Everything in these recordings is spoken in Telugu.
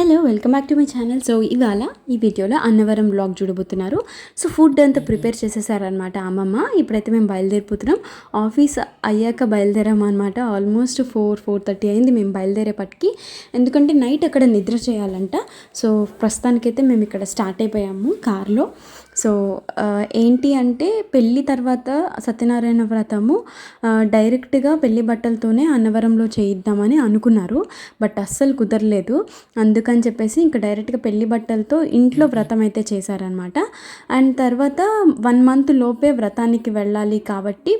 Hello welcome back to my channel. So ఇవాళ ఈ వీడియోలో అన్నవరం బ్లాగ్ చూడబోతున్నారు. సో ఫుడ్ అంతా ప్రిపేర్ చేసేసారనమాట అమ్మమ్మ. ఇప్పుడైతే మేము బయలుదేరిపోతున్నాం. ఆఫీస్ అయ్యాక బయలుదేరాము అనమాట ఆల్మోస్ట్ ఫోర్ ఫోర్ థర్టీ అయింది మేము బయలుదేరేపటికి. ఎందుకంటే నైట్ అక్కడ నిద్ర చేయాలంట. సో ప్రస్తుతానికైతే మేము ఇక్కడ స్టార్ట్ అయిపోయాము కార్లో. సో ఏంటి అంటే పెళ్ళి తర్వాత సత్యనారాయణ వ్రతము డైరెక్ట్గా పెళ్ళి బట్టలతోనే అన్నవరంలో చేయిద్దామని అనుకున్నారు. బట్ అస్సలు కుదరలేదు. అందుకని చెప్పేసి ఇంకా డైరెక్ట్గా పెళ్ళి బట్టలతో ఇంట్లో వ్రతం అయితే చేశారనమాట అండ్ తర్వాత వన్ మంత్ లోపే వ్రతానికి వెళ్ళాలి కాబట్టి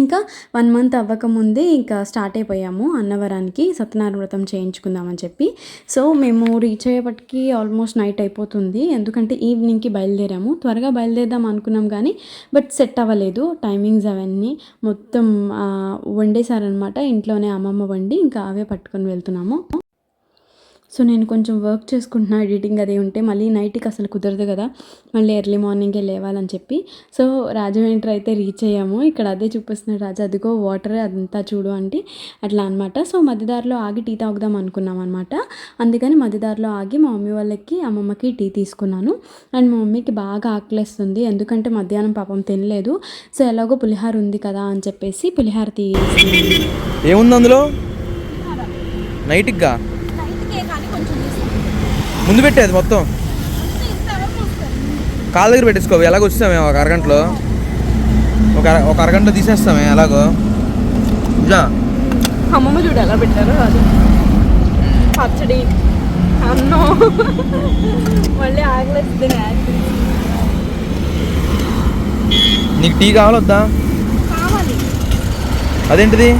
ఇంకా వన్ మంత్ అవ్వకముందే ఇంకా స్టార్ట్ అయిపోయాము అన్నవరానికి సత్యనారాయణ వ్రతం చేయించుకుందామని చెప్పి. సో మేము రీచ్ అయ్యేపటికి ఆల్మోస్ట్ నైట్ అయిపోతుంది. ఎందుకంటే ఈవినింగ్కి బయలుదేరాము. త్వరగా బయలుదేరదాం అనుకున్నాం కానీ బట్ సెట్ అవ్వలేదు. టైమింగ్స్ అవన్నీ మొత్తం వండేశారనమాట ఇంట్లోనే అమ్మమ్మ వండి ఇంకా అవే పట్టుకొని వెళ్తున్నాము. సో నేను కొంచెం వర్క్ చేసుకుంటున్నా ఎడిటింగ్ అది ఉంటే మళ్ళీ నైట్కి అసలు కుదరదు కదా. మళ్ళీ ఎర్లీ మార్నింగే లేవాలని చెప్పి. సో రాజమండ్రి అయితే రీచ్ అయ్యాము. ఇక్కడ అదే చూపిస్తున్నాడు రాజా అదిగో వాటర్ అదంతా చూడు అంటే అట్లా అనమాట సో మధ్యదారిలో ఆగి టీ తాగుదాం అనుకున్నాం అనమాట అందుకని మధ్యదారిలో ఆగి మా మమ్మీ వాళ్ళకి అమ్మమ్మకి టీ తీసుకున్నాను. అండ్ మా మమ్మీకి బాగా ఆకలేస్తుంది. ఎందుకంటే మధ్యాహ్నం పాపం తినలేదు. సో ఎలాగో పులిహార ఉంది కదా అని చెప్పేసి పులిహార తీసి ఏముంది అందులో? నైట్గా ముందు పెట్టేది మొత్తం. కాళ్ళ దగ్గర పెట్టేసుకో ఎలాగో వచ్చామే ఒక అరగంటలో. ఒక ఒక అరగంట తీసేస్తామే ఎలాగో. ఇలా అమ్మమ్మ చూడు ఎలా పెట్టారో అది. పచ్చడి. అన్నం. మళ్ళీ ఆకలిస్తుంది నీకు. టీ కావాలొద్దా కావాలి. అదేంటిది?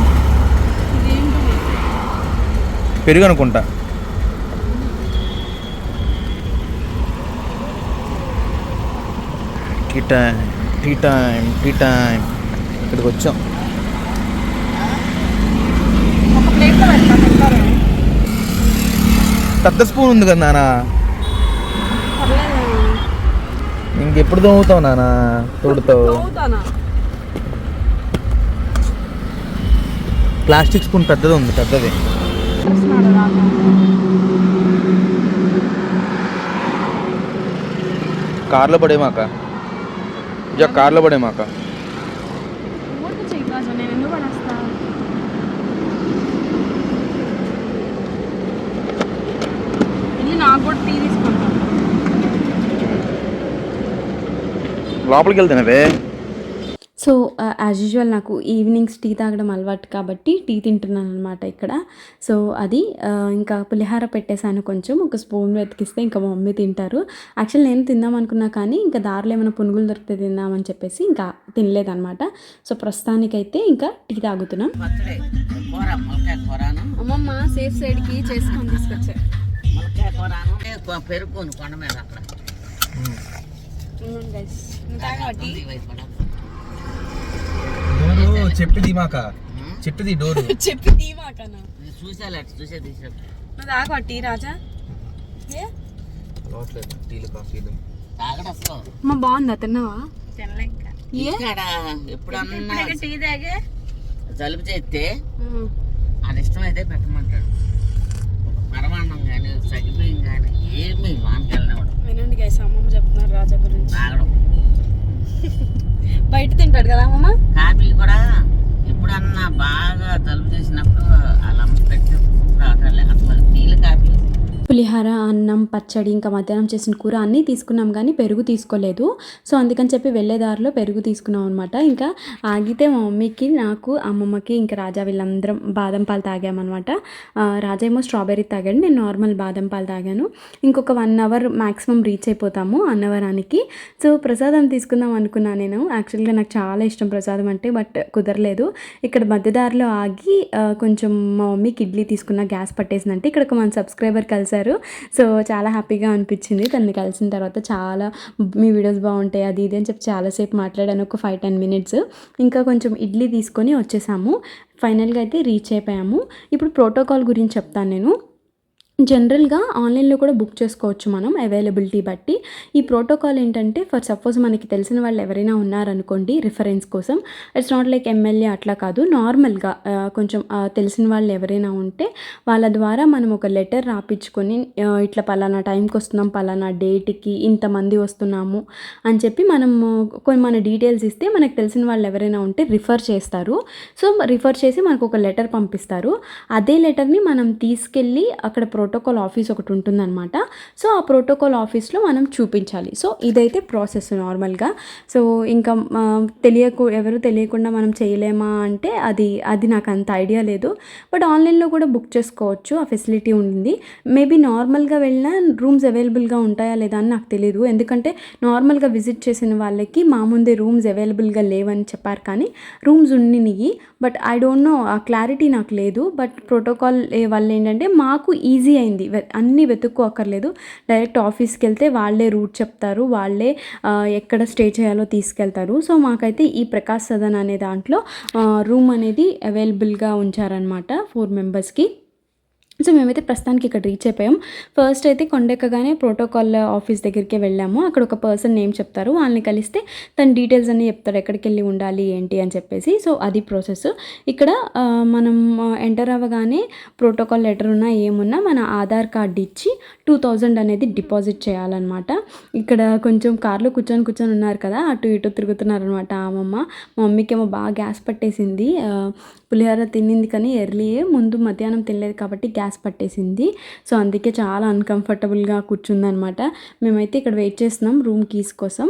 పెరుగు అనుకుంటా tea time tea time tea time. ఇక్కడికి వచ్చాం. పెద్ద స్పూన్ ఉంది కదా నాన్న ఇంకెప్పుడు తోముతావు నాన్న తోడుతావు? ప్లాస్టిక్ స్పూన్ పెద్దది ఉంది పెద్దది. కార్లో పడేమాక ఇక కార్లో టీ తీసుకుంటాను. లోపలికి వెళ్తున్నావే సో యాజ్ యూజువల్ నాకు ఈవినింగ్స్ టీ తాగడం అలవాటు కాబట్టి టీ తింటున్నాను అనమాట ఇక్కడ. సో అది ఇంకా పులిహార పెట్టేశాను కొంచెం. ఒక స్పూన్ వెతికిస్తే ఇంకా మా మమ్మీ తింటారు. యాక్చువల్ నేను తిందాం అనుకున్నా కానీ ఇంకా దారిలో ఏమైనా పునుగులు దొరికితే తిందామని చెప్పేసి ఇంకా తినలేదన్నమాట. సో ప్రస్తుతానికైతే ఇంకా టీ తాగుతున్నాం. అమ్మమ్మ సేఫ్ సైడ్కి చేసుకొని తీసుకొచ్చా పెరుగు కొండ మీద అక్కడ. డోరు చెప్పిది మాక చెప్పిది డోరు. చెప్పి చూసేయాలి అటు చూసే తీసే తాగు టీ రాజా. ఏ? టీలు కాఫీలు అమ్మ బాగుందా? తిన్నావా? ఎప్పుడన్నా టీ తాగే? జలుబు చేస్తే అది ఇష్టమైతే పెట్టమంటాడు. ఒక పరమాన్నం కానీ సగిపోయి కానీ ఏమి వానకెళ్ళినవాడు వినండి గైస్ అమ్మమ్మ చెప్తున్నారు రాజా గురించి. తాగడం. బయట తింటాడు కదా అమ్మమ్మ? కాఫీ కూడా ఎప్పుడన్నా బాగా తలుపు చేసినప్పుడు అలా పెట్టి రాకాలి అసలు టీలు కాఫీలు పులిహార అన్నం పచ్చడి ఇంకా మధ్యాహ్నం చేసిన కూర అన్నీ తీసుకున్నాం కానీ పెరుగు తీసుకోలేదు. సో అందుకని చెప్పి వెళ్ళే దారిలో పెరుగు తీసుకున్నాం అనమాట ఇంకా ఆగితే మా మమ్మీకి నాకు అమ్మమ్మకి ఇంకా రాజా వీళ్ళందరం బాదం పాలు తాగామన్నమాట రాజా ఏమో స్ట్రాబెర్రీ తాగాడు నేను నార్మల్ బాదం పాలు తాగాను. ఇంకొక వన్ అవర్ మ్యాక్సిమం రీచ్ అయిపోతాము అన్నవరానికి. సో ప్రసాదం తీసుకుందాం అనుకున్నా నేను. యాక్చువల్గా నాకు చాలా ఇష్టం ప్రసాదం అంటే బట్ కుదరలేదు. ఇక్కడ మధ్యదారిలో ఆగి కొంచెం మా మమ్మీకి ఇడ్లీ తీసుకున్న గ్యాస్ పట్టేసిందంటే ఇక్కడ ఒక మన సబ్స్క్రైబర్ కలిసారు సో చాలా హ్యాపీగా అనిపించింది. తనని కలిసిన తర్వాత చాలా మీ వీడియోస్ బాగుంటాయి అది ఇది అని చెప్పి చాలాసేపు మాట్లాడాను ఒక ఫైవ్ టెన్ మినిట్స్ ఇంకా కొంచెం ఇడ్లీ తీసుకొని వచ్చేసాము. ఫైనల్గా అయితే రీచ్ అయిపోయాము. ఇప్పుడు ప్రోటోకాల్ గురించి చెప్తాను నేను. జనరల్గా ఆన్లైన్లో కూడా బుక్ చేసుకోవచ్చు మనం అవైలబిలిటీ బట్టి. ఈ ప్రోటోకాల్ ఏంటంటే ఫర్ సపోజ్ మనకి తెలిసిన వాళ్ళు ఎవరైనా ఉన్నారనుకోండి రిఫరెన్స్ కోసం. ఇట్స్ నాట్ లైక్ ఎమ్మెల్యే అట్లా కాదు. నార్మల్గా కొంచెం తెలిసిన వాళ్ళు ఎవరైనా ఉంటే వాళ్ళ ద్వారా మనం ఒక లెటర్ రాపించుకొని ఇట్లా పలానా టైంకి వస్తున్నాం పలానా డేట్కి ఇంతమంది వస్తున్నాము అని చెప్పి మనం కొన్ని మన డీటెయిల్స్ ఇస్తే మనకు తెలిసిన వాళ్ళు ఎవరైనా ఉంటే రిఫర్ చేస్తారు. సో రిఫర్ చేసి మనకు ఒక లెటర్ పంపిస్తారు. అదే లెటర్ని మనం తీసుకెళ్ళి అక్కడ ప్రోటోకాల్ ఆఫీస్ ఒకటి ఉంటుందన్నమాట. సో ఆ ప్రోటోకాల్ ఆఫీస్లో మనం చూపించాలి. సో ఇదైతే ప్రాసెస్ నార్మల్గా. సో ఇంకా తెలియకు ఎవరు తెలియకుండా మనం చేయలేమా అంటే అది అది నాకు అంత ఐడియా లేదు. బట్ ఆన్లైన్లో కూడా బుక్ చేసుకోవచ్చు. ఆ ఫెసిలిటీ ఉంది. మేబీ నార్మల్గా వెళ్ళినా రూమ్స్ అవైలబుల్గా ఉంటాయా లేదా అని నాకు తెలియదు ఎందుకంటే నార్మల్గా విజిట్ చేసిన వాళ్ళకి మా ముందే రూమ్స్ అవైలబుల్గా లేవని చెప్పారు కానీ రూమ్స్ ఉండినియి బట్ ఐ డోంట్ నో ఆ క్లారిటీ నాకు లేదు. బట్ ప్రోటోకాల్ వల్ల ఏంటంటే మాకు ఈజీ అయింది. అన్నీ వెతుక్కో అక్కర్లేదు డైరెక్ట్ ఆఫీస్కి వెళ్తే వాళ్ళే రూట్ చెప్తారు. వాళ్ళే ఎక్కడ స్టే చేయాలో తీసుకెళ్తారు. సో మాకైతే ఈ ప్రకాశ్ సదన్ అనే దాంట్లో రూమ్ అనేది అవైలబుల్గా ఉంచారనమాట ఫోర్ మెంబర్స్కి. సో మేమైతే ప్రస్తుతానికి ఇక్కడ రీచ్ అయిపోయాం. ఫస్ట్ అయితే కొండెక్కగానే ప్రోటోకాల్ ఆఫీస్ దగ్గరికి వెళ్ళాము. అక్కడ ఒక పర్సన్ నేమ్ చెప్తారు. వాళ్ళని కలిస్తే తన డీటెయిల్స్ అన్నీ చెప్తారు. ఎక్కడికి వెళ్ళి ఉండాలి ఏంటి అని చెప్పేసి. సో అది ప్రాసెస్ ఇక్కడ మనం ఎంటర్ అవ్వగానే ప్రోటోకాల్ లెటర్ ఉన్నా ఏమున్నా మన ఆధార్ కార్డ్ ఇచ్చి టూ థౌజండ్ అనేది డిపాజిట్ చేయాలన్నమాట. ఇక్కడ కొంచెం కార్లో కూర్చొని కూర్చొని ఉన్నారు కదా అటు ఇటు తిరుగుతున్నారు అనమాట అమ్మమ్మ. మా మమ్మీకేమో బాగా గ్యాస్ పట్టేసింది. పులిహోర తినింది కానీ ఎర్లీ ముందు మధ్యాహ్నం తినలేదు కాబట్టి గ్యాస్ పట్టేసింది. సో అందుకే చాలా అన్కంఫర్టబుల్గా కూర్చుందనమాట. మేమైతే ఇక్కడ వెయిట్ చేస్తున్నాం రూమ్ కీస్ కోసం.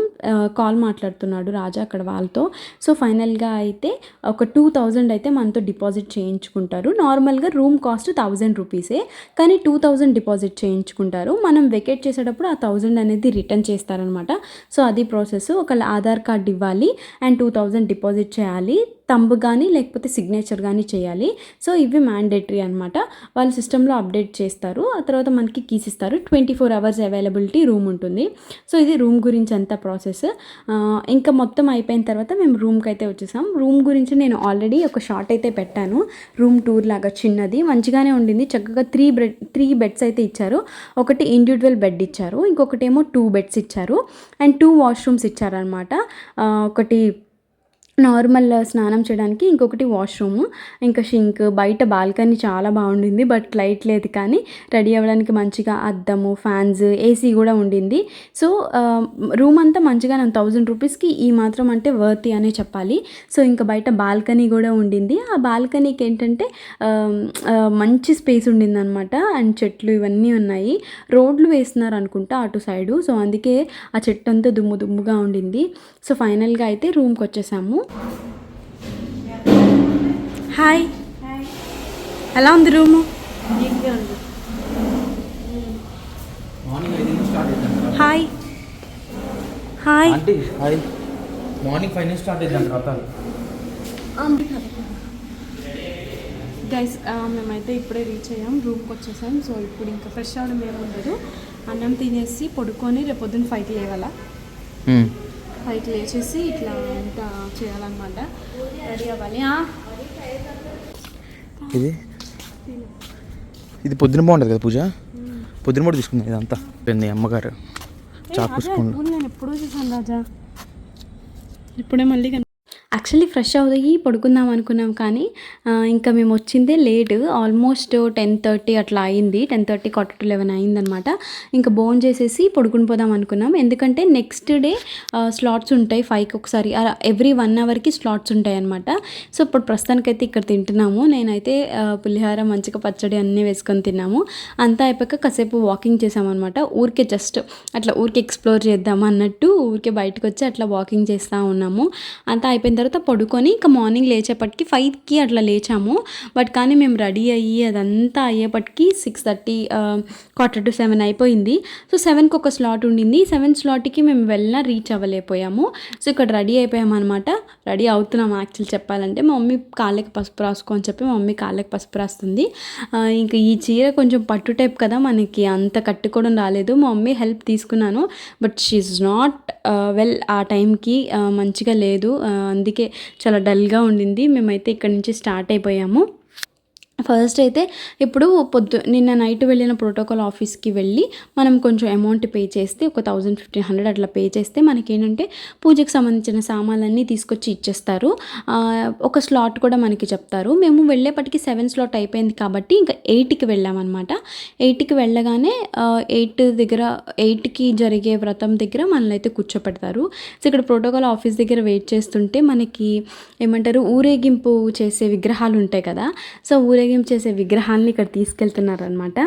కాల్ మాట్లాడుతున్నాడు రాజా అక్కడ వాళ్ళతో. సో ఫైనల్గా అయితే ఒక టూ థౌజండ్ అయితే మనతో డిపాజిట్ చేయించుకుంటారు. నార్మల్గా రూమ్ కాస్ట్ థౌజండ్ రూపీసే. కానీ టూ థౌజండ్ డిపాజిట్ చేయించుకుంటారు. మనం వెకేట్ చేసేటప్పుడు ఆ థౌజండ్ అనేది రిటర్న్ చేస్తారనమాట. సో అది ప్రాసెస్. ఒకళ్ళ ఆధార్ కార్డ్ ఇవ్వాలి అండ్ టూ థౌజండ్ డిపాజిట్ చేయాలి. తంబు కానీ లేకపోతే సిగ్నేచర్ కానీ చేయాలి. సో ఇవి మ్యాండేటరీ అనమాట వాళ్ళు సిస్టంలో అప్డేట్ చేస్తారు. ఆ తర్వాత మనకి కీస్ ఇస్తారు. Twenty four hours availability room ఉంటుంది. సో ఇది రూమ్ గురించి అంతా ప్రాసెస్ ఇంకా మొత్తం అయిపోయిన తర్వాత మేము రూమ్కి అయితే వచ్చేసాం. రూమ్ గురించి నేను ఆల్రెడీ ఒక షార్ట్ అయితే పెట్టాను. రూమ్ టూర్ లాగా చిన్నది. మంచిగానే ఉండింది. చక్కగా త్రీ బెడ్ త్రీ బెడ్స్ అయితే ఇచ్చారు. ఒకటి ఇండివిజువల్ బెడ్ ఇచ్చారు. ఇంకొకటి ఏమో టూ బెడ్స్ ఇచ్చారు అండ్ టూ వాష్రూమ్స్ ఇచ్చారనమాట ఒకటి నార్మల్ స్నానం చేయడానికి ఇంకొకటి వాష్రూమ్. ఇంకా షింక్ బయట బాల్కనీ చాలా బాగుండింది బట్ లైట్ లేదు కానీ రెడీ అవ్వడానికి మంచిగా అద్దము ఫ్యాన్స్ ఏసీ కూడా ఉండింది. సో రూమ్ అంతా మంచిగా నేను థౌజండ్ రూపీస్కి ఈ మాత్రం అంటే వర్తి అనే చెప్పాలి. సో ఇంకా బయట బాల్కనీ కూడా ఉండింది. ఆ బాల్కనీకి ఏంటంటే మంచి స్పేస్ ఉండింది అనమాట అండ్ చెట్లు ఇవన్నీ ఉన్నాయి. రోడ్లు వేస్తున్నారు అనుకుంటా అటు సైడు. సో అందుకే ఆ చెట్టు అంతా దుమ్ము దుమ్ముగా ఉండింది. సో ఫైనల్గా అయితే రూమ్కి వచ్చేసాము. హాయ్ ఎలా ఉంది room? Hi hi hi morning five నుంచి స్టార్ట్ రథాలు గైస్ మేమైతే ఇప్పుడే రీచ్ అయ్యాం. రూమ్కి వచ్చేసాం. సో ఇప్పుడు ఇంకా ఫ్రెష్ అవ్వడం ఏమి ఉండదు అన్నం తినేసి పడుకొని రేపు పొద్దున్న ఫైవ్కి లేవాలా? ఫైవ్కి లేచేసి ఇట్లా అంతా చేయాలన్నమాట. రెడీ అవ్వాలి? ఇది? ఇది పొద్దున బాగుంటుంది కదా పూజ? పొద్దున కూడా తీసుకుంది ఇదంతా. పెంది అమ్మగారు చాకు నేను ఎప్పుడూ చూసాను రాజా? ఇప్పుడే మళ్ళీ యాక్చువల్లీ ఫ్రెష్ అవుతాయి పడుకుందాం అనుకున్నాం కానీ ఇంకా మేము వచ్చిందే లేట్. ఆల్మోస్ట్ టెన్ థర్టీ అట్లా అయింది. Ten thirty quarter to eleven అయిందనమాట. ఇంకా బోన్ చేసేసి పడుకుని పోదాం అనుకున్నాం. ఎందుకంటే నెక్స్ట్ డే స్లాట్స్ ఉంటాయి ఫైవ్కి ఒకసారి. ఎవ్రీ వన్ అవర్కి స్లాట్స్ ఉంటాయి అనమాట సో ఇప్పుడు ప్రస్తుతానికైతే ఇక్కడ తింటున్నాము. నేనైతే పులిహార పులిహోర మంచిగా పచ్చడి అన్నీ వేసుకొని తిన్నాము. అంతా అయిపోయాక కాసేపు వాకింగ్ చేసామన్నమాట. ఊరికే జస్ట్ అట్లా ఊరికే ఎక్స్ప్లోర్ చేద్దాం అన్నట్టు ఊరికే బయటకు వచ్చి అట్లా వాకింగ్ చేస్తూ ఉన్నాము. అంతా అయిపోయిన తర్వాత పడుకొని ఇంకా మార్నింగ్ లేచేపటికి ఫైవ్కి అట్లా లేచాము. బట్ కానీ మేము రెడీ అయ్యి అదంతా అయ్యేపటికి six thirty quarter to seven అయిపోయింది. సో సెవెన్కి ఒక స్లాట్ ఉండింది. సెవెన్ స్లాట్కి మేము వెళ్ళినా రీచ్ అవ్వలేకపోయాము. సో ఇక్కడ రెడీ అయిపోయాము అనమాట రెడీ అవుతున్నాం యాక్చువల్ చెప్పాలంటే. మా మమ్మీ కాళ్ళకి పసుపు రాసుకో అని చెప్పి మా మమ్మీ కాళ్ళకి పసుపు రాస్తుంది. ఇంకా ఈ చీర కొంచెం పట్టు టైప్ కదా మనకి అంత కట్టుకోవడం రాలేదు. మా మమ్మీ హెల్ప్ తీసుకున్నాను. బట్ షీఈ్ నాట్ వెల్ ఆ టైంకి మంచిగా లేదు. అందుకే అందుకే చాలా డల్గా ఉండింది. మేమైతే ఇక్కడ నుంచి స్టార్ట్ అయిపోయాము. ఫస్ట్ అయితే ఇప్పుడు పొద్దు నిన్న నైట్ వెళ్ళిన ప్రోటోకాల్ ఆఫీస్కి వెళ్ళి మనం కొంచెం అమౌంట్ పే చేస్తే ఒక థౌజండ్ ఫిఫ్టీన్ హండ్రెడ్ అట్లా పే చేస్తే మనకేంటంటే పూజకి సంబంధించిన సామాన్లన్నీ తీసుకొచ్చి ఇచ్చేస్తారు. ఒక స్లాట్ కూడా మనకి చెప్తారు. మేము వెళ్ళేపటికి సెవెన్ స్లాట్ అయిపోయింది కాబట్టి ఇంకా ఎయిట్కి వెళ్ళామన్నమాట. ఎయిట్కి వెళ్ళగానే ఎయిట్ దగ్గర ఎయిట్కి జరిగే వ్రతం దగ్గర మనల్ని అయితే కూర్చోపెడతారు. సో ఇక్కడ ప్రోటోకాల్ ఆఫీస్ దగ్గర వెయిట్ చేస్తుంటే మనకి ఏమంటారు ఊరేగింపు చేసే విగ్రహాలు ఉంటాయి కదా. సో ఊరేగి చేసే విగ్రహాన్ని ఇక్కడ తీసుకెళ్తున్నారనమాట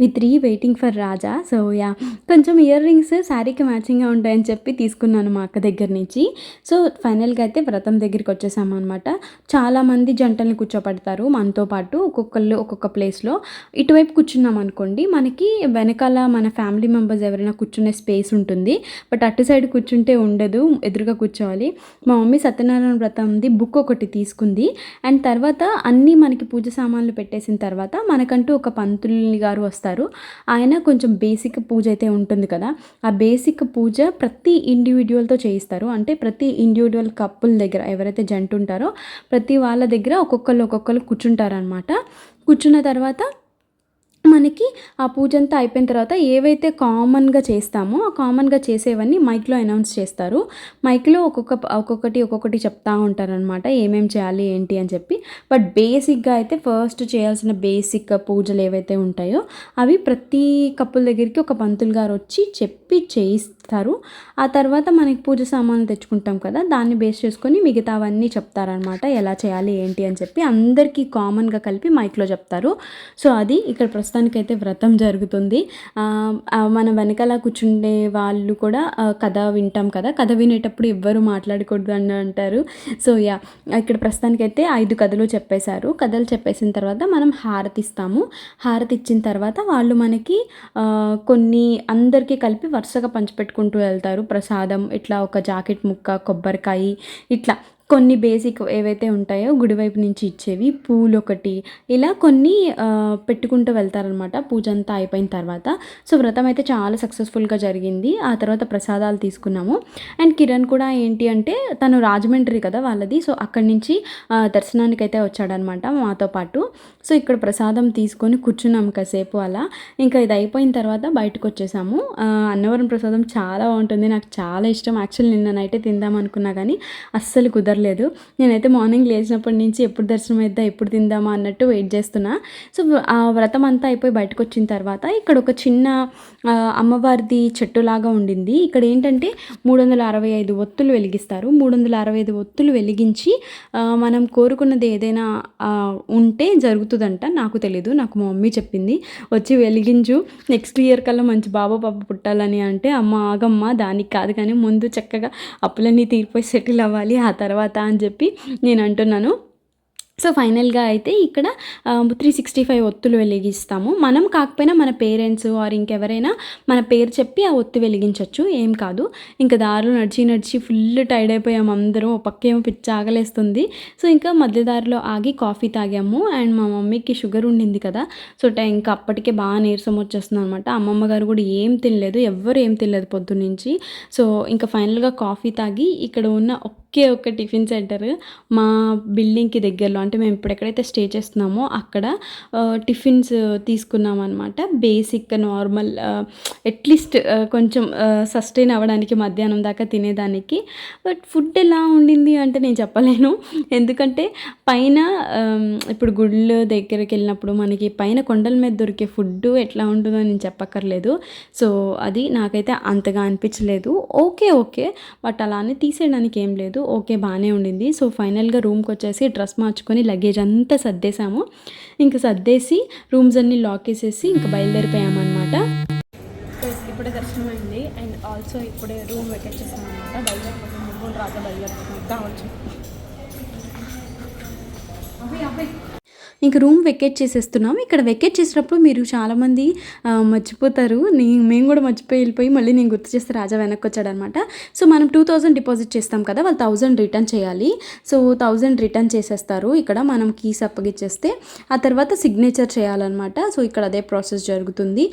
we three waiting for Raja so yeah కొంచెం ఇయర్ రింగ్స్ శారీకి మ్యాచింగ్గా ఉంటాయని చెప్పి తీసుకున్నాను మా అక్క దగ్గర నుంచి. సో ఫైనల్గా అయితే వ్రతం దగ్గరికి వచ్చేసాము అనమాట చాలామంది జంటల్ని కూర్చోపెడతారు మనతో పాటు ఒక్కొక్కళ్ళు ఒక్కొక్క ప్లేస్లో ఇటువైపు కూర్చున్నాం అనుకోండి మనకి వెనకాల మన ఫ్యామిలీ మెంబర్స్ ఎవరైనా కూర్చునే స్పేస్ ఉంటుంది. బట్ అటు సైడ్ కూర్చుంటే ఉండదు ఎదురుగా కూర్చోవాలి. మా మమ్మీ సత్యనారాయణ వ్రతంది బుక్ ఒకటి తీసుకుంది. అండ్ తర్వాత అన్నీ మనకి పూజ సామాన్లు పెట్టేసిన తర్వాత మనకంటూ ఒక పంతుల్ని గారు వస్తారు. ఆయన కొంచెం బేసిక్ పూజ అయితే ఉంటుంది కదా. ఆ బేసిక్ పూజ ప్రతి ఇండివిజువల్తో చేయిస్తారు. అంటే ప్రతి ఇండివిజువల్ కప్పుల దగ్గర ఎవరైతే జంట ఉంటారో ప్రతి వాళ్ళ దగ్గర ఒక్కొక్కరు ఒక్కొక్కరు కూర్చుంటారనమాట కూర్చున్న తర్వాత మనకి ఆ పూజ అంతా అయిపోయిన తర్వాత ఏవైతే కామన్గా చేస్తామో ఆ కామన్గా చేసేవన్నీ మైక్లో అనౌన్స్ చేస్తారు. మైక్లో ఒక్కొక్క ఒక్కొక్కటి ఒక్కొక్కటి చెప్తా ఉంటారనమాట ఏమేం చేయాలి ఏంటి అని చెప్పి. బట్ బేసిక్గా అయితే ఫస్ట్ చేయాల్సిన బేసిక్ పూజలు ఏవైతే ఉంటాయో అవి ప్రతి కప్పుల దగ్గరికి ఒక పంతులు గారు వచ్చి చెప్పి చేయిస్తారు ఆ తర్వాత మనకి పూజ సామాన్లు తెచ్చుకుంటాం కదా దాన్ని బేస్ చేసుకొని మిగతావన్నీ చెప్తారనమాట ఎలా చేయాలి ఏంటి అని చెప్పి అందరికీ కామన్గా కలిపి మైక్లో చెప్తారు. సో అది ఇక్కడ ప్రస్తుతానికైతే వ్రతం జరుగుతుంది. మన వెనకాల కూర్చుండే వాళ్ళు కూడా కథ వింటాం కదా. కథ వినేటప్పుడు ఎవ్వరు మాట్లాడకూడదు అని అంటారు. సో యా ఇక్కడ ప్రస్తుతానికైతే ఐదు కథలు చెప్పేశారు. కథలు చెప్పేసిన తర్వాత మనం హారతి ఇస్తాము. హారతి ఇచ్చిన తర్వాత వాళ్ళు మనకి కొన్ని అందరికీ కలిపి వరుసగా పెట్టుకుంటూ వెళ్తారు. ప్రసాదం ఇట్లా ఒక జాకెట్ ముక్క కొబ్బరికాయ ఇట్లా కొన్ని బేసిక్ ఏవైతే ఉంటాయో గుడివైపు నుంచి ఇచ్చేవి పూలు ఒకటి ఇలా కొన్ని పెట్టుకుంటూ వెళ్తారనమాట పూజ అంతా అయిపోయిన తర్వాత. సో వ్రతం అయితే చాలా సక్సెస్ఫుల్గా జరిగింది. ఆ తర్వాత ప్రసాదాలు తీసుకున్నాము. అండ్ కిరణ్ కూడా ఏంటి అంటే తను రాజమండ్రి కదా వాళ్ళది. సో అక్కడి నుంచి దర్శనానికి అయితే వచ్చాడనమాట మాతో పాటు. సో ఇక్కడ ప్రసాదం తీసుకొని కూర్చున్నాం కాసేపు అలా. ఇంకా ఇది అయిపోయిన తర్వాత బయటకు వచ్చేసాము. అన్నవరం ప్రసాదం చాలా బాగుంటుంది. నాకు చాలా ఇష్టం. యాక్చువల్ నిన్న నైటే తిందాం అనుకున్నా కానీ అస్సలు కుదరలేదు. నేనైతే మార్నింగ్ లేచినప్పటి నుంచి ఎప్పుడు దర్శనం అయిద్దా ఎప్పుడు తిందామా అన్నట్టు వెయిట్ చేస్తున్నా. సో ఆ వ్రతం అంతా అయిపోయి బయటకు వచ్చిన తర్వాత ఇక్కడ ఒక చిన్న అమ్మవారిది చెట్టులాగా ఉండింది. ఇక్కడ ఏంటంటే మూడు వందల అరవై ఐదు ఒత్తులు వెలిగిస్తారు. మూడు వందల అరవై ఐదు ఒత్తులు వెలిగించి మనం కోరుకున్నది ఏదైనా ఉంటే జరుగుతుందంట. నాకు తెలీదు. నాకు మా మమ్మీ చెప్పింది. వచ్చి వెలిగించు. నెక్స్ట్ ఇయర్ కల్లా మంచి బాబా పాప పుట్టాలని అంటే అమ్మ ఆగమ్మ. దానికి కాదు కానీ ముందు చక్కగా అప్పులన్నీ తీరిపోయి సెటిల్ అవ్వాలి. ఆ తర్వాత అని చెప్పి నేను అంటున్నాను. సో ఫైనల్గా అయితే ఇక్కడ త్రీ సిక్స్టీ ఫైవ్ ఒత్తులు వెలిగిస్తాము. మనం కాకపోయినా మన పేరెంట్స్ ఆర్ ఇంకెవరైనా మన పేరు చెప్పి ఆ ఒత్తి వెలిగించవచ్చు ఏం కాదు. ఇంకా దారులు నడిచి నడిచి ఫుల్ టైర్డ్ అయిపోయాము అందరం. పక్కేమో పిచ్చి ఆగలేస్తుంది. సో ఇంకా మధ్య దారిలో ఆగి కాఫీ తాగాము. అండ్ మా మమ్మీకి షుగర్ ఉండింది కదా. సో ఇంకా అప్పటికే బాగా నీరసం వచ్చేస్తుంది అనమాట అమ్మమ్మ గారు కూడా ఏం తినలేదు. ఎవ్వరు ఏం తినలేదు పొద్దున్నుంచి. సో ఇంకా ఫైనల్గా కాఫీ తాగి ఇక్కడ ఉన్న ఒకే ఒక్క టిఫిన్ సెంటర్ మా బిల్డింగ్కి దగ్గరలో. అంటే మేము ఇప్పుడు ఎక్కడైతే స్టే చేస్తున్నామో అక్కడ టిఫిన్స్ తీసుకున్నాం అనమాట బేసిక్ నార్మల్ అట్లీస్ట్ కొంచెం సస్టైన్ అవ్వడానికి మధ్యాహ్నం దాకా తినేదానికి. బట్ ఫుడ్ ఎలా ఉండింది అంటే నేను చెప్పలేను. ఎందుకంటే పైన ఇప్పుడు గుళ్ళు దగ్గరికి వెళ్ళినప్పుడు మనకి పైన కొండల మీద దొరికే ఫుడ్ ఎట్లా ఉంటుందో నేను చెప్పక్కర్లేదు. సో అది నాకైతే అంతగా అనిపించలేదు. Okay okay. బట్ అలా అని తీసేయడానికి ఏం లేదు. ఓకే బాగానే ఉండింది. సో ఫైనల్గా రూమ్కి వచ్చేసి డ్రెస్ మార్చుకొని లగేజ్ అంతా సర్దేశాము. ఇంకా సర్దేసి రూమ్స్ అన్నీ లాక్ వేసేసి ఇంకా బయలుదేరిపోయామన్నమాట. ఇప్పుడే దర్శనం అయింది. అండ్ ఆల్సో ఇప్పుడే రూమ్ వెకెచ్చేసాం అనమాట బయలుదేరిపోతాం ముగ్గురు రాజా బయలుదేరిపోతాం కావచ్చు ఇంక రూమ్ వెకేట్ చేసేస్తున్నాం. ఇక్కడ వెకేట్ చేసినప్పుడు మీరు చాలామంది మర్చిపోతారు. నీ మేము కూడా మర్చిపోయి వెళ్ళిపోయి మళ్ళీ నేను గుర్తు చేస్తే రాజా వెనక్కి వచ్చాడనమాట. సో మనం టూ థౌజండ్ డిపాజిట్ చేస్తాం కదా వాళ్ళు థౌజండ్ రిటర్న్ చేయాలి. సో థౌజండ్ రిటర్న్ చేసేస్తారు. ఇక్కడ మనం కీస్ అప్పగిచ్చేస్తే ఆ తర్వాత సిగ్నేచర్ చేయాలన్నమాట. సో ఇక్కడ అదే ప్రాసెస్ జరుగుతుంది.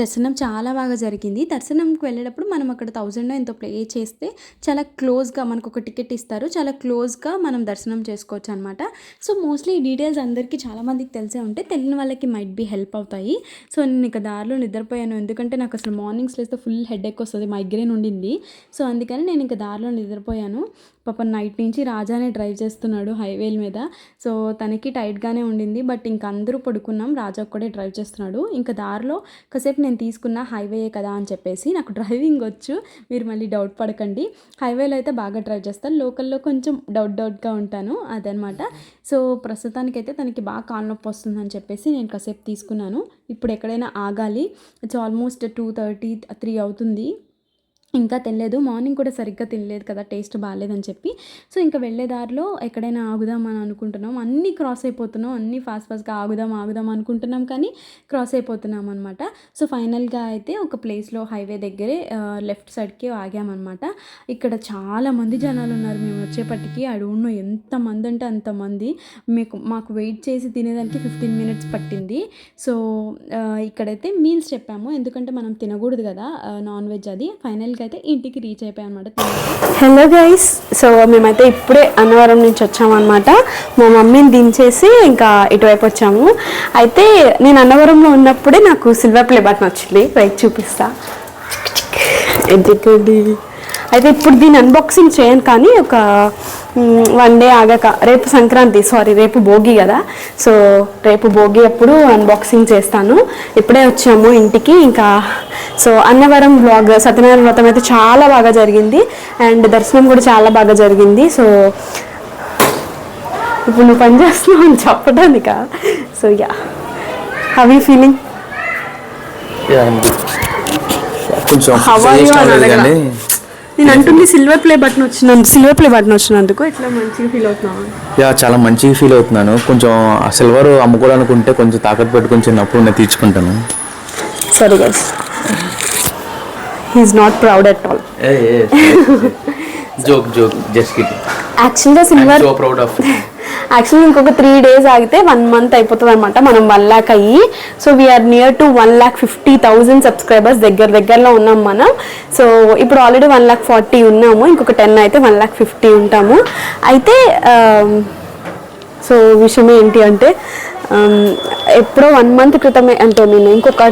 దర్శనం చాలా బాగా జరిగింది. దర్శనంకి వెళ్ళేటప్పుడు మనం అక్కడ థౌజండ్ ఎంతో ప్లే చేస్తే చాలా క్లోజ్గా మనకు ఒక టికెట్ ఇస్తారు. చాలా క్లోజ్గా మనం దర్శనం చేసుకోవచ్చు అనమాట సో మోస్ట్లీ ఈ డీటెయిల్స్ అందరికీ చాలామందికి తెలిసే ఉంటే తెలియని వాళ్ళకి మైట్ బీ హెల్ప్ అవుతాయి. సో నేను ఇక దారిలో నిద్రపోయాను. ఎందుకంటే నాకు అసలు మార్నింగ్స్ లేస్తే ఫుల్ హెడ్ ఎక్ వస్తుంది. మైగ్రేన్ ఉండింది. సో అందుకని నేను ఇంకా దారిలో నిద్రపోయాను. పాపం నైట్ నుంచి రాజానే డ్రైవ్ చేస్తున్నాడు హైవేల మీద. సో తనకి టైట్గానే ఉండింది. బట్ ఇంక అందరూ పడుకున్నాం. రాజా ఒక్కడే డ్రైవ్ చేస్తున్నాడు. ఇంకా దారిలో కాసేపు నేను తీసుకున్న హైవే కదా అని చెప్పేసి నాకు డ్రైవింగ్ వచ్చు. మీరు మళ్ళీ డౌట్ పడకండి. హైవేలో అయితే బాగా డ్రైవ్ చేస్తాను. లోకల్లో కొంచెం డౌట్ డౌట్గా ఉంటాను. అదనమాట. సో ప్రస్తుతానికైతే తనకి బాగా కాలు నొప్పి వస్తుందని చెప్పేసి నేను కాసేపు తీసుకున్నాను. ఇప్పుడు ఎక్కడైనా ఆగాలి. It's almost two thirty three అవుతుంది. ఇంకా తినలేదు. మార్నింగ్ కూడా సరిగ్గా తినలేదు కదా టేస్ట్ బాగాలేదని చెప్పి. సో ఇంకా వెళ్ళే దారిలో ఎక్కడైనా ఆగుదాం అని అనుకుంటున్నాం. అన్నీ క్రాస్ అయిపోతున్నాం. అన్నీ ఫాస్ట్ ఫాస్ట్గా ఆగుదాం ఆగుదాం అనుకుంటున్నాం కానీ క్రాస్ అయిపోతున్నాం అనమాట సో ఫైనల్గా అయితే ఒక ప్లేస్లో హైవే దగ్గరే లెఫ్ట్ సైడ్కి ఆగామన్నమాట ఇక్కడ చాలామంది జనాలు ఉన్నారు. మేము వచ్చేపటికి ఐ ఎంతమంది అంటే అంతమంది మీకు మాకు వెయిట్ చేసి తినేదానికి ఫిఫ్టీన్ మినిట్స్ పట్టింది. సో ఇక్కడైతే మీల్స్ చెప్పాము. ఎందుకంటే మనం తినకూడదు కదా నాన్ వెజ్ అది. ఫైనల్ ఫైనల్గా అయితే ఇంటికి రీచ్ అయిపోయాం అనమాట హలో గైస్ సో మేమైతే ఇప్పుడే అన్నవరం నుంచి వచ్చామన్నమాట మా మమ్మీని దించేసి ఇంకా ఇటువైపు వచ్చాము. అయితే నేను అన్నవరంలో ఉన్నప్పుడే నాకు సిల్వర్ ప్లే బటన్ వచ్చింది. రైట్ చూపిస్తా. ఎదుగుడి అయితే ఇప్పుడు దీని అన్బాక్సింగ్ చేయను కానీ ఒక వన్ డే ఆగాక రేపు సంక్రాంతి సారీ రేపు భోగి కదా. సో రేపు భోగి అప్పుడు అన్బాక్సింగ్ చేస్తాను. ఇప్పుడే వచ్చాము ఇంటికి. ఇంకా సో అన్నవరం బ్లాగ్ సత్యనారాయణ వ్రతం అయితే చాలా బాగా జరిగింది. అండ్ దర్శనం కూడా చాలా బాగా జరిగింది. సో ఇప్పుడు నువ్వు పని చేస్తున్నావు అని చెప్పడానిక? So yeah have you feeling కొంచెం నేను అంటుంది సిల్వర్ ప్లే బటన్ వచ్చినందుకు సిల్వర్ ప్లే బటన్ వచ్చినందుకు ఇట్లా మంచిగా ఫీల్ అవుతున్నాను. యా చాలా మంచిగా ఫీల్ అవుతున్నాను. కొంచెం ఆ సిల్వర్ అమ్ముకోవాలనుకుంటే కొంచెం తాకట్టు పెట్టుకొని చిన్నప్పుడు నేను తీర్చుకుంటాను. సరే guys he's not proud at all joke joke just kidding యాక్చువల్గా silver so proud of actually ఇంకొక త్రీ డేస్ ఆగితే వన్ మంత్ అయిపోతుంది అనమాట మనం వన్ ల్యాక్ అయ్యి. So we're near to one lakh fifty thousand subscribers దగ్గర దగ్గరలో ఉన్నాం మనం. సో ఇప్పుడు ఆల్రెడీ వన్ ల్యాక్ ఫార్టీ ఉన్నాము. ఇంకొక టెన్ అయితే వన్ ల్యాక్ ఫిఫ్టీ ఉంటాము. అయితే um, సో విషయం ఏంటి అంటే um, ఎప్పుడో వన్ మంత్ క్రితమే అంటే నేను ఇంకొక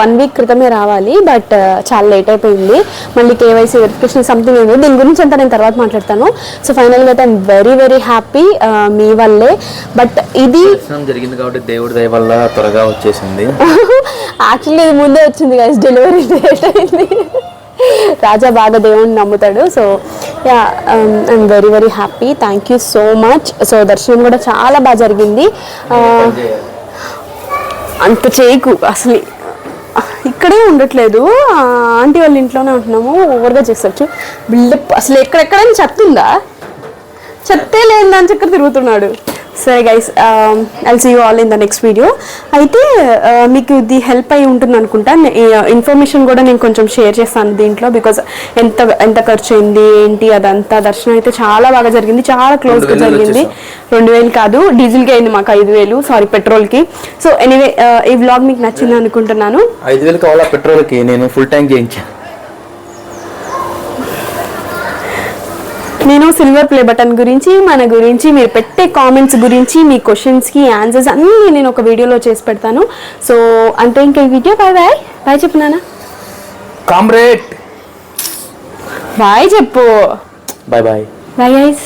వన్ వీక్ క్రితమే రావాలి బట్ చాలా లేట్ అయిపోయింది. మళ్ళీ కేవైసీ వెరిఫికేషన్ సంథింగ్ ఏదో దీని గురించి అంతా నేను తర్వాత మాట్లాడతాను. సో ఫైనల్గా అయితే ఐమ్ వెరీ వెరీ హ్యాపీ మీ వల్లే. బట్ ఇది జరిగింది కాబట్టి దేవుడి దయ వల్ల త్వరగా వచ్చేసింది. యాక్చువల్లీ ఇది ముందే వచ్చింది కదా డెలివరీ లేట్ అయింది. రాజా బాగా దేవుడిని నమ్ముతాడు. So yeah I'm very very happy thank you so much so దర్శనం కూడా చాలా బాగా జరిగింది. Uh, అంత చేయకు అసలు. ఇక్కడే ఉండట్లేదు. ఆ, ఆంటీ వాళ్ళ ఇంట్లోనే ఉంటున్నాము. ఓవర్గా చేసొచ్చు బిల్డప్ అసలు ఎక్కడెక్కడైనా చెప్తుందా చెత్తే లేని దాని చక్కర తిరుగుతున్నాడు. సరే guys I'll see you all in the next video అయితే ఆ, మీకు ఇది హెల్ప్ అయి ఉంటుంది అనుకుంటా. ఇన్ఫర్మేషన్ కూడా నేను కొంచెం షేర్ చేస్తాను దీంట్లో బికాజ్ ఎంత ఎంత ఖర్చు అయింది ఏంటి అదంతా. దర్శనం అయితే చాలా బాగా జరిగింది చాలా క్లోజ్గా జరిగింది. రెండు వేలు కాదు డీజిల్కి అయింది మాకు ఐదు వేలు సారీ పెట్రోల్కి సో ఎనీవే ఈ వ్లాగ్ మీకు నచ్చింది అనుకుంటున్నాను. ఐదు వేలు కావాలా పెట్రోల్కి నేను ఫుల్ ట్యాంక్ చేయించాను నేను సిల్వర్ ప్లే బటన్ గురించి మన గురించి మీరు పెట్టే కామెంట్స్ గురించి మీ క్వశ్చన్స్కి ఆన్సర్స్ అన్నీ నేను ఒక వీడియోలో చేసి పెడతాను. సో అంతే ఇంకా ఈ వీడియో బాయ్ బాయ్ బాయ్ చెప్పు నాన్న. కామ్రేడ్! బాయ్ చెప్పు. Bye bye bye guys